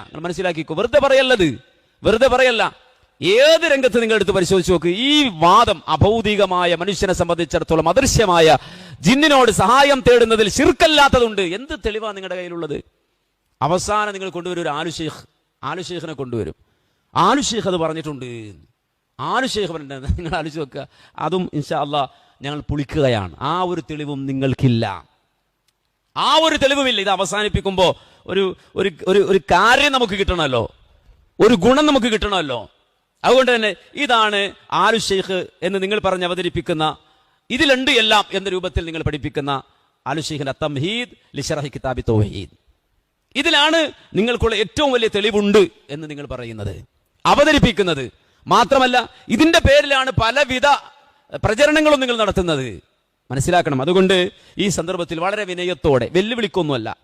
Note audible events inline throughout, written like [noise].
നിങ്ങൾ മനസ്സിലാക്കിക്കോ. വെറുതെ പറയല്ലത്. വെറുതെ പറയല്ല. ഏത് രംഗത്ത് നിങ്ങൾ എടുത്ത് പരിശോധിച്ച് നോക്ക്. ഈ വാദം അഭൗതികമായ മനുഷ്യനെ സംബന്ധിച്ചിടത്തോളം അദൃശ്യമായ ജിന്നിനോട് സഹായം തേടുന്നതിൽ ശിർക്കല്ലാത്തതുണ്ട്. എന്ത് തെളിവാണ് നിങ്ങളുടെ കയ്യിലുള്ളത്? അവസാനം നിങ്ങൾ കൊണ്ടുവരും ഒരു ആലുഷേഖ് ആലുഷേഖിനെ കൊണ്ടുവരും. ആലുഷേഖ് അത് പറഞ്ഞിട്ടുണ്ട്. ആലുഷേഖ് പറഞ്ഞിട്ട് [laughs] നിങ്ങൾ ആലോചിച്ച് നോക്കുക. അതും ഇൻഷാ അല്ല ഞങ്ങൾ പുളിക്കുകയാണ്. ആ ഒരു തെളിവും നിങ്ങൾക്കില്ല. ആ ഒരു തെളിവുമില്ല. ഇത് അവസാനിപ്പിക്കുമ്പോൾ ഒരു ഒരു ഒരു കാര്യം നമുക്ക് കിട്ടണമല്ലോ. ഒരു ഗുണം നമുക്ക് കിട്ടണമല്ലോ. അതുകൊണ്ട് തന്നെ ഇതാണ് ആലു ഷെയ്ഖ് എന്ന് നിങ്ങൾ പറഞ്ഞ് അവതരിപ്പിക്കുന്ന ഇതിലുണ്ട് എല്ലാം എന്ന രൂപത്തിൽ നിങ്ങൾ പഠിപ്പിക്കുന്ന ആലു ഷെയ്ഖിന്റെ തംഹീദ് ലിഷറഹി കിതാബി തോഹീദ്. ഇതിലാണ് നിങ്ങൾക്കുള്ള ഏറ്റവും വലിയ തെളിവുണ്ട് എന്ന് നിങ്ങൾ പറയുന്നത്. അവതരിപ്പിക്കുന്നത്. മാത്രമല്ല ഇതിന്റെ പേരിലാണ് പലവിധ പ്രചരണങ്ങളും നിങ്ങൾ നടത്തുന്നത്. മനസ്സിലാക്കണം. അതുകൊണ്ട് ഈ സന്ദർഭത്തിൽ വളരെ വിനയത്തോടെ വെല്ലുവിളിക്കൊന്നുമല്ല.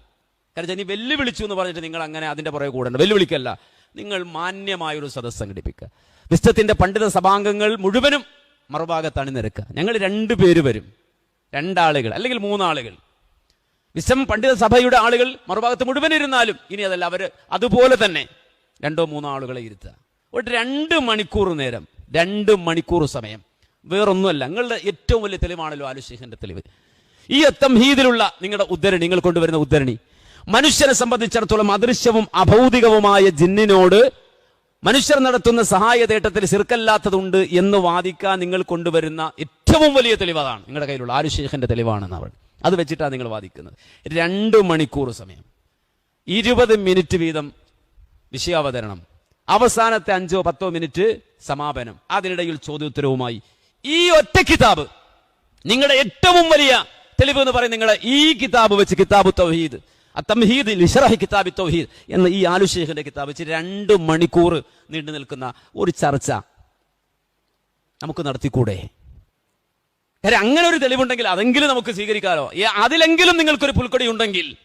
കാരണം ഇനി വെല്ലുവിളിച്ചു എന്ന് പറഞ്ഞിട്ട് നിങ്ങൾ അങ്ങനെ അതിന്റെ പുറകെ കൂടണ്ട. വെല്ലുവിളിക്കല്ല. നിങ്ങൾ മാന്യമായ ഒരു സദസ്സ് സംഘടിപ്പിക്കുക. വിശ്വത്തിന്റെ പണ്ഡിത സഭാംഗങ്ങൾ മുഴുവനും മറുഭാഗത്ത് അണിനിരക്കുക ഞങ്ങൾ രണ്ടു പേര് വരും. രണ്ടാളുകൾ അല്ലെങ്കിൽ മൂന്നാളുകൾ. വിശ്വം പണ്ഡിത സഭയുടെ ആളുകൾ മറുഭാഗത്ത് മുഴുവൻ ഇരുന്നാലും ഇനി അതല്ല അവർ അതുപോലെ തന്നെ രണ്ടോ മൂന്നോ ആളുകളെ ഇരുത്തുക. ഒരു രണ്ട് മണിക്കൂർ നേരം രണ്ട് മണിക്കൂർ സമയം. വേറൊന്നുമല്ല നിങ്ങളുടെ ഏറ്റവും വലിയ തെളിവാണല്ലോ ആലുശേഖന്റെ തെളിവ്. ഈ അത്തം ഹീതിലുള്ള നിങ്ങളുടെ ഉദ്ധരണി നിങ്ങൾ കൊണ്ടുവരുന്ന ഉദ്ധരണി. മനുഷ്യനെ സംബന്ധിച്ചിടത്തോളം അദൃശ്യവും അഭൗതികവുമായ ജിന്നിനോട് മനുഷ്യർ നടത്തുന്ന സഹായ തേട്ടത്തിൽ സിർക്കല്ലാത്തതുണ്ട് എന്ന് വാദിക്കാൻ നിങ്ങൾ കൊണ്ടുവരുന്ന ഏറ്റവും വലിയ തെളിവ് അതാണ് നിങ്ങളുടെ കയ്യിലുള്ള ആരുശേഖന്റെ തെളിവാണെന്ന് അവൾ. അത് വെച്ചിട്ടാണ് നിങ്ങൾ വാദിക്കുന്നത്. രണ്ട് മണിക്കൂർ സമയം. ഇരുപത് മിനിറ്റ് വീതം വിഷയാവതരണം. അവസാനത്തെ അഞ്ചോ പത്തോ മിനിറ്റ് സമാപനം. അതിനിടയിൽ ചോദ്യോത്തരവുമായി. ഈ ഒറ്റ കിതാബ് നിങ്ങളുടെ ഏറ്റവും വലിയ തെളിവ് എന്ന് പറയുന്നത് നിങ്ങളുടെ ഈ കിതാബ് വെച്ച് കിതാബ് തൗഹീദ്. തംഹീദ് ലിഷറഹി കിതാബ് തൗഹീദ് എന്ന ഈ ആലുഷേഖിന്റെ കിതാബ് വെച്ച് രണ്ട് മണിക്കൂർ നീണ്ടു നിൽക്കുന്ന ഒരു ചർച്ച നമുക്ക് നടത്തിക്കൂടെ? കാര്യം അങ്ങനെ ഒരു തെളിവുണ്ടെങ്കിൽ അതെങ്കിലും നമുക്ക് സ്വീകരിക്കാമോ അതിലെങ്കിലും നിങ്ങൾക്കൊരു പുൽക്കൊടി ഉണ്ടെങ്കിൽ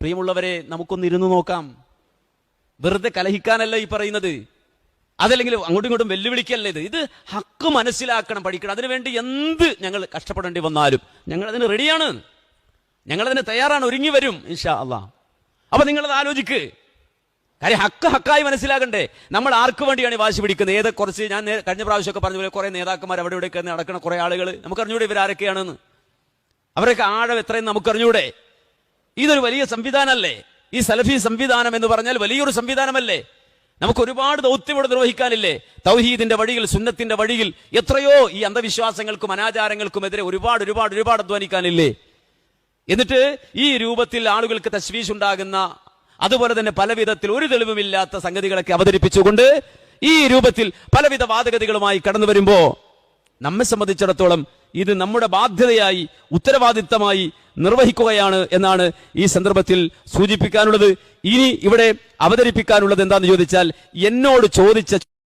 പ്രിയമുള്ളവരെ നമുക്കൊന്ന് ഇരുന്ന് നോക്കാം. വെറുതെ കലഹിക്കാനല്ല ഈ പറയുന്നത്. അതല്ലെങ്കിൽ അങ്ങോട്ടും ഇങ്ങോട്ടും വെല്ലുവിളിക്കല്ലേ ഇത്? ഇത് ഹക്ക് മനസ്സിലാക്കണം പഠിക്കണം. അതിനുവേണ്ടി എന്ത് ഞങ്ങൾ കഷ്ടപ്പെടേണ്ടി വന്നാലും ഞങ്ങൾ അതിന് റെഡിയാണ് ഞങ്ങൾ അതിന് തയ്യാറാണ് ഒരുങ്ങി വരും ഇൻഷാ അള്ളാ. അപ്പൊ നിങ്ങളത് ആലോചിക്ക്. കാര്യം ഹക്ക് ഹക്കായി മനസ്സിലാകണ്ടേ. നമ്മൾ ആർക്ക് വേണ്ടിയാണ് വാശി പിടിക്കുന്നത്? ഏത് കുറച്ച് ഞാൻ കഴിഞ്ഞ പ്രാവശ്യമൊക്കെ പറഞ്ഞ പോലെ കുറെ നേതാക്കന്മാർ അവിടെ ഇവിടെ നടക്കുന്ന കുറെ ആളുകൾ നമുക്ക് അറിഞ്ഞൂടെ ഇവരാരൊക്കെയാണെന്ന്. അവരൊക്കെ ആഴം എത്രയും നമുക്കറിഞ്ഞൂടെ. ഇതൊരു വലിയ സംവിധാനമല്ലേ? ഈ സലഫി സംവിധാനം എന്ന് പറഞ്ഞാൽ വലിയൊരു സംവിധാനമല്ലേ? നമുക്ക് ഒരുപാട് ദൗത്യം ഇവിടെ നിർവഹിക്കാനില്ലേ? തൗഹീദിന്റെ വഴിയിൽ സുന്നത്തിന്റെ വഴിയിൽ എത്രയോ ഈ അന്ധവിശ്വാസങ്ങൾക്കും അനാചാരങ്ങൾക്കും എതിരെ ഒരുപാട് ഒരുപാട് ഒരുപാട് അധ്വാനിക്കാനില്ലേ? എന്നിട്ട് ഈ രൂപത്തിൽ ആളുകൾക്ക് തശ്വീഷ് ഉണ്ടാകുന്ന അതുപോലെ തന്നെ പലവിധത്തിൽ ഒരു തെളിവുമില്ലാത്ത സംഗതികളൊക്കെ അവതരിപ്പിച്ചുകൊണ്ട് ഈ രൂപത്തിൽ പലവിധ വാദഗതികളുമായി കടന്നു വരുമ്പോ നമ്മെ സംബന്ധിച്ചിടത്തോളം ഇത് നമ്മുടെ ബാധ്യതയായി ഉത്തരവാദിത്തമായി നിർവഹിക്കുകയാണ് എന്നാണ് ഈ സന്ദർഭത്തിൽ സൂചിപ്പിക്കാനുള്ളത്. ഇനി ഇവിടെ അവതരിപ്പിക്കാനുള്ളത് എന്താന്ന് ചോദിച്ചാൽ എന്നോട് ചോദിച്ച